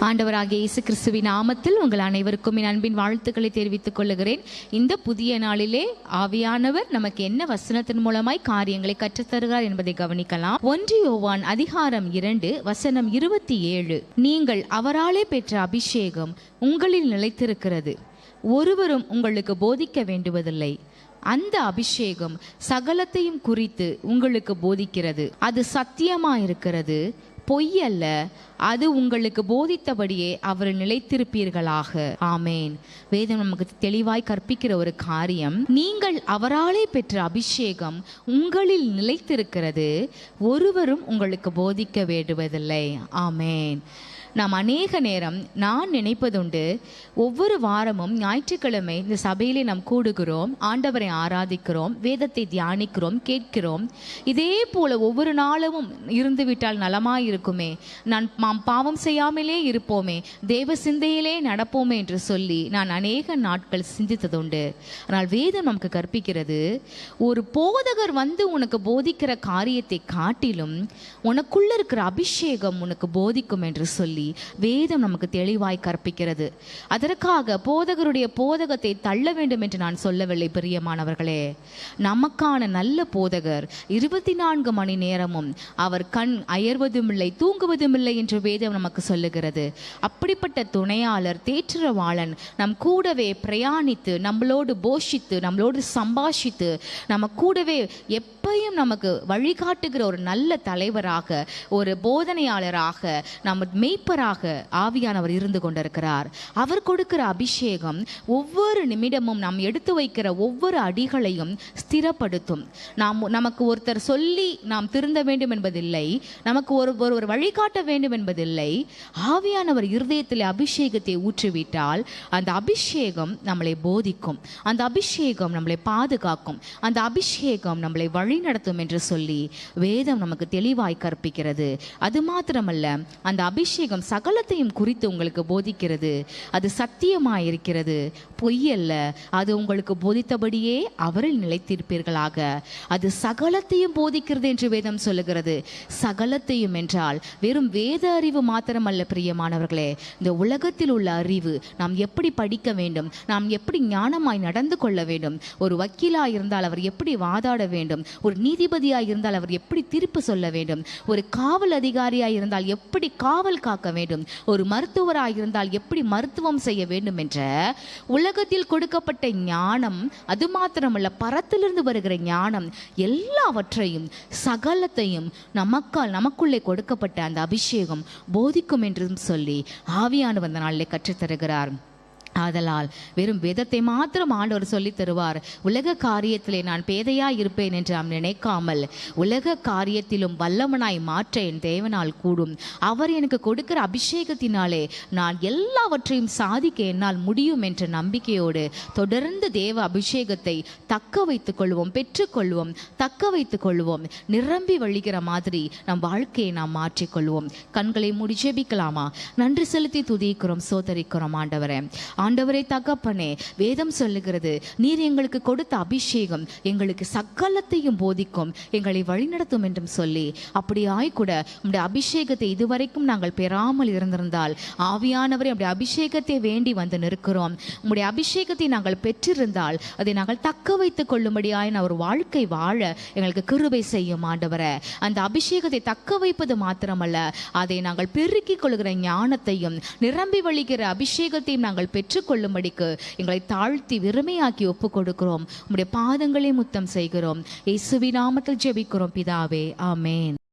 ஆண்டவராகிய இயேசு கிறிஸ்துவின் நாமத்தில் உங்கள் அனைவருக்கும் என் அன்பின் வாழ்த்துக்களை தெரிவித்துக் கொள்ளுகிறேன். இந்த புதிய நாளிலே ஆவியானவர் நமக்கு என்ன வசனத்தின் மூலமாய் காரியங்களை கற்றுத்தருகிறார் என்பதை கவனிக்கலாம். ஒன்று யோவான் அதிகாரம் இரண்டு வசனம் இருபத்தி ஏழு. நீங்கள் அவராலே பெற்ற அபிஷேகம் உங்களில் நிலைத்திருக்கிறது. ஒருவரும் உங்களுக்கு போதிக்க வேண்டுவதில்லை. அந்த அபிஷேகம் சகலத்தையும் குறித்து உங்களுக்கு போதிக்கிறது. அது சத்தியமா இருக்கிறது பொய் அல்ல அது உங்களுக்கு போதித்தபடியே அவர் நிலைத்திருப்பீர்களாக. ஆமேன். வேதம் நமக்கு தெளிவாய் கற்பிக்கிற ஒரு காரியம் நீங்கள் அவராலே பெற்ற அபிஷேகம் உங்களில் நிலைத்திருக்கிறது. ஒருவரும் உங்களுக்கு போதிக்க வேண்டுவதில்லை. ஆமேன். நாம் அநேக நேரம் நான் நினைப்பதுண்டு ஒவ்வொரு வாரமும் ஞாயிற்றுக்கிழமை இந்த சபையிலே நாம் கூடுகிறோம் ஆண்டவரை ஆராதிக்கிறோம் வேதத்தை தியானிக்கிறோம் கேட்கிறோம். இதே போல ஒவ்வொரு நாளும் இருந்துவிட்டால் நலமாய் இருக்குமே நான் நாம் பாவம் செய்யாமலே இருப்போமே தேவ சிந்தையிலே நடப்போமே என்று சொல்லி நான் அநேக நாட்கள் சிந்தித்ததுண்டு. ஆனால் வேதம் நமக்கு கற்பிக்கிறது ஒரு போதகர் வந்து உனக்கு போதிக்கிற காரியத்தை காட்டிலும் உனக்குள்ள இருக்கிற அபிஷேகம் உனக்கு போதிக்கும் என்று சொல்லி வேதம் நமக்கு தெளிவாய் கற்பிக்கிறது. அதற்காக போதகருடைய போதகத்தை தள்ள வேண்டும் என்று நான் சொல்லவில்லை பிரியமானவர்களே. நமக்கான நல்ல போதகர் இருபத்தி நான்கு மணி நேரமும் அவர் கண் அயர்வதும் இல்லை தூங்குவதும் இல்லை என்று வேதம் நமக்கு சொல்லுகிறது. அப்படிப்பட்ட துணையாளர் தேற்றரவாளன் நம் கூடவே பிரயாணித்து நம்மளோடு போஷித்து நம்மளோடு சம்பாஷித்து நம்ம கூடவே எப்பயும் நமக்கு வழிகாட்டுகிற ஒரு நல்ல தலைவராக ஒரு போதனையாளராக நம்ம மெய்ப்பராக ஆவியானவர் இருந்து கொண்டிருக்கிறார். அவர் கொடுக்கிற அபிஷேகம் ஒவ்வொரு நிமிடமும் நாம் எடுத்து வைக்கிற ஒவ்வொரு அடிகளையும் ஸ்திரப்படுத்தும். நாம் நமக்கு ஒருத்தர் சொல்லி நாம் திருந்த வேண்டும் என்பதில்லை. நமக்கு ஒரு ஒருவர் வழிகாட்ட வேண்டும் என்பதில்லை. ஆவியானவர் இருதயத்தில் அபிஷேகத்தை ஊற்றிவிட்டால் அந்த அபிஷேகம் நம்மளை போதிக்கும். அந்த அபிஷேகம் நம்மளை பாதுகாக்கும். அந்த அபிஷேகம் நம்மளை வழிநடத்தும் என்று சொல்லி வேதம் நமக்கு தெளிவாய் கற்பிக்கிறது. அது மாத்திரமல்ல அந்த அபிஷேகம் சகலத்தையும் குறித்து உங்களுக்கு போதிக்கிறது. அது சத்தியமாயிருக்கிறது. பொய்யல்ல. அது உங்களுக்கு போதித்தபடியே அவரில் நிலைத்திருப்பீர்களாக. அது சகலத்தையும் போதிக்கிறது என்று வேதம் சொல்லுகிறது. சகலத்தையும் என்றால் வெறும் வேத அறிவு மாத்திரமல்ல பிரியமானவர்களே. இந்த உலகத்தில் உள்ள அறிவு நாம் எப்படி படிக்க வேண்டும்? நாம் எப்படி ஞானமாய் நடந்து கொள்ள வேண்டும்? ஒரு வக்கீலாக இருந்தால் அவர் எப்படி வாதாட வேண்டும்? ஒரு நீதிபதியாக இருந்தால் அவர் எப்படி தீர்ப்பு சொல்ல வேண்டும்? ஒரு காவல் அதிகாரியாக இருந்தால் எப்படி காவல் காக்க வேண்டும். ஒரு மருத்துவராக இருந்தால் எப்படி மருத்துவம் செய்ய வேண்டும் என்ற உலகத்தில் கொடுக்கப்பட்ட ஞானம் அது மாத்திரமல்ல பரத்திலிருந்து வருகிற ஞானம் எல்லாவற்றையும் சகலத்தையும் நமக்கால் நமக்குள்ளே கொடுக்கப்பட்ட அந்த அபிஷேகம் போதிக்கும் என்றும் சொல்லி ஆவியானவர் அந்த நாளிலே கற்றுத்தருகிறார். ஆதலால் வெறும் வேதத்தை மாத்திரம் ஆண்டவர் சொல்லித் தருவார். உலக காரியத்திலே நான் பேதையா இருப்பேன் என்று நாம் நினைக்காமல் உலக காரியத்திலும் வல்லவனாய் மாற்ற என் தேவனால் கூடும். அவர் எனக்கு கொடுக்கிற அபிஷேகத்தினாலே நான் எல்லாவற்றையும் சாதிக்க என்னால் முடியும் என்ற நம்பிக்கையோடு தொடர்ந்து தேவ அபிஷேகத்தை தக்க வைத்துக் கொள்வோம் பெற்றுக்கொள்வோம் தக்க வைத்துக் கொள்வோம். நிரம்பி வழிகிற மாதிரி நம் வாழ்க்கையை நாம் மாற்றிக்கொள்வோம் கண்களை மூடி நன்றி செலுத்தி துதிக்கிறோம் சோதரிக்கிறோம் ஆண்டவரே. ஆண்டவரே தகப்பனே வேதம் சொல்லுகிறது நீர் எங்களுக்கு கொடுத்த அபிஷேகம் எங்களுக்கு சக்கலத்தையும் போதிக்கும் எங்களை வழிநடத்தும் என்றும் சொல்லி அப்படியாய் கூட உடைய அபிஷேகத்தை இதுவரைக்கும் நாங்கள் பெறாமல் இருந்திருந்தால் ஆவியானவரை அப்படி அபிஷேகத்தை வேண்டி வந்து நிற்கிறோம். உங்களுடைய அபிஷேகத்தை நாங்கள் பெற்றிருந்தால் அதை நாங்கள் தக்க வைத்துக் கொள்ளும்படியாய் நான் ஒரு வாழ்க்கை வாழ எங்களுக்கு கிருபை செய்யும் ஆண்டவரை. அந்த அபிஷேகத்தை தக்க வைப்பது மாத்திரமல்ல அதை நாங்கள் பெருக்கிக் கொள்கிற ஞானத்தையும் நிரம்பி வழிகிற அபிஷேகத்தையும் நாங்கள் பெற்று பெற்றுக்கொள்ளும்படிக்கு எங்களை தாழ்த்தி வெறுமையாக்கி ஒப்பு கொடுக்கிறோம் உங்களுடைய பாதங்களை முத்தம் செய்கிறோம். இயேசுவி நாமத்தில் ஜெபிக்கிறோம். பிதாவே ஆமேன்.